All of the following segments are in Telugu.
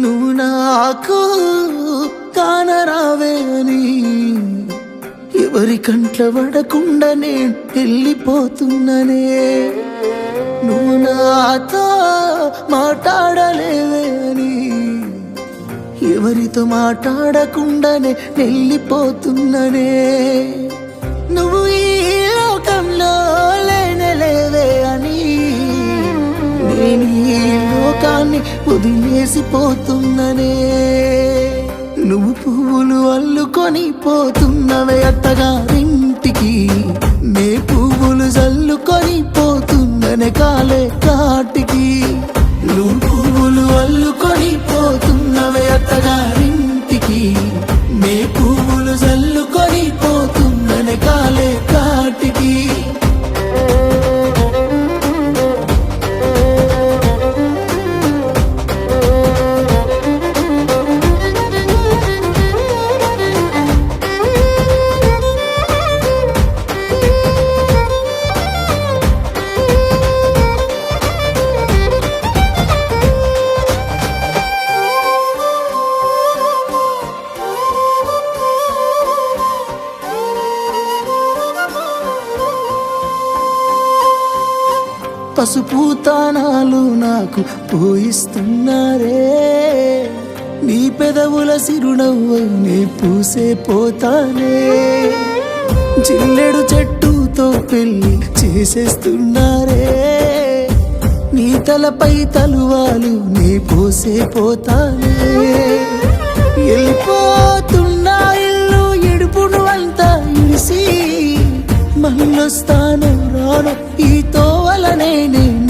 నాకు కానరావే అని. ఎవరి కంట్ల పడకుండా నేను వెళ్ళిపోతున్ననే. నువ్వు నాతో మాట్లాడలేవే అని. ఎవరితో మాట్లాడకుండానే వెళ్ళిపోతున్ననే. నువ్వు ఈ లోకంలో లేనలేవే అని. నేను లోకాన్ని వదిలేసిపోతున్ననే. నువ్వు పువ్వులు అల్లుకొని పోతున్నవే అత్తగారింటికి. నే పువ్వులు జల్లుకొని పోతున్ననే కాలే కాటికి. నువ్వు పువ్వులు అల్లుకొని పోతున్నవే అత్తగారి పసుపు తానాలు నాకు పోయిస్తున్నారే. నీ పెదవుల సిరునవ్వు నీ పూసే పోతానే. జిల్లెడు చెట్టుతో పెళ్ళి చేసేస్తున్నారే. నీ తలపై తలువాలు నీ పోసే పోతానే. వెళ్ళిపోతున్నా ఇల్లు ఎడుపును అంతా ఇడిసి మళ్ళొస్తా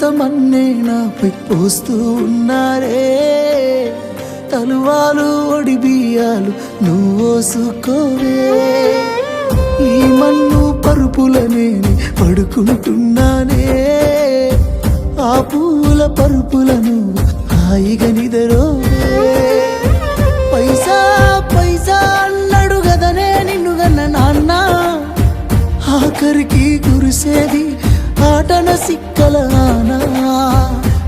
పిడికిళ్ళతో నాపై పోస్తూ ఉన్నారే? తలువాలు ఒడిబియాలు నువ్వోసుకోవే ఈ మన్ను పరుపులనే పడుకుంటున్నానే. ఆ పూల పరుపులను హాయిగా నిదరోవే. పైసా పైసా అన్నడు గదనే నిన్ను గన్న నాన్న. ఆఖరికి కురిసేది ఆటన సిక్కల పరువు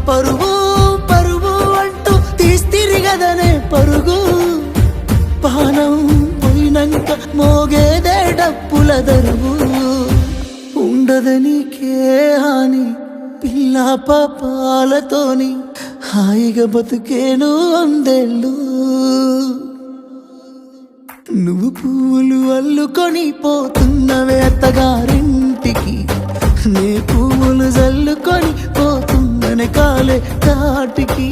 పరుగు పరుగు అంటూ తీస్తిరిగదనే పరుగు. పానం పోయినంక మోగేదే డప్పుల దరువు. ఉండదనికే హాని పిల్ల పాపాలతోని హాయిగా బతుకేను అందేళ్ళు. నువ్వు పూలు అల్లుకొని పోతున్నవే అత్తగారింటికి నీ పువ్వులు జల్లుకొని పోతుందనే కాలే కాటికి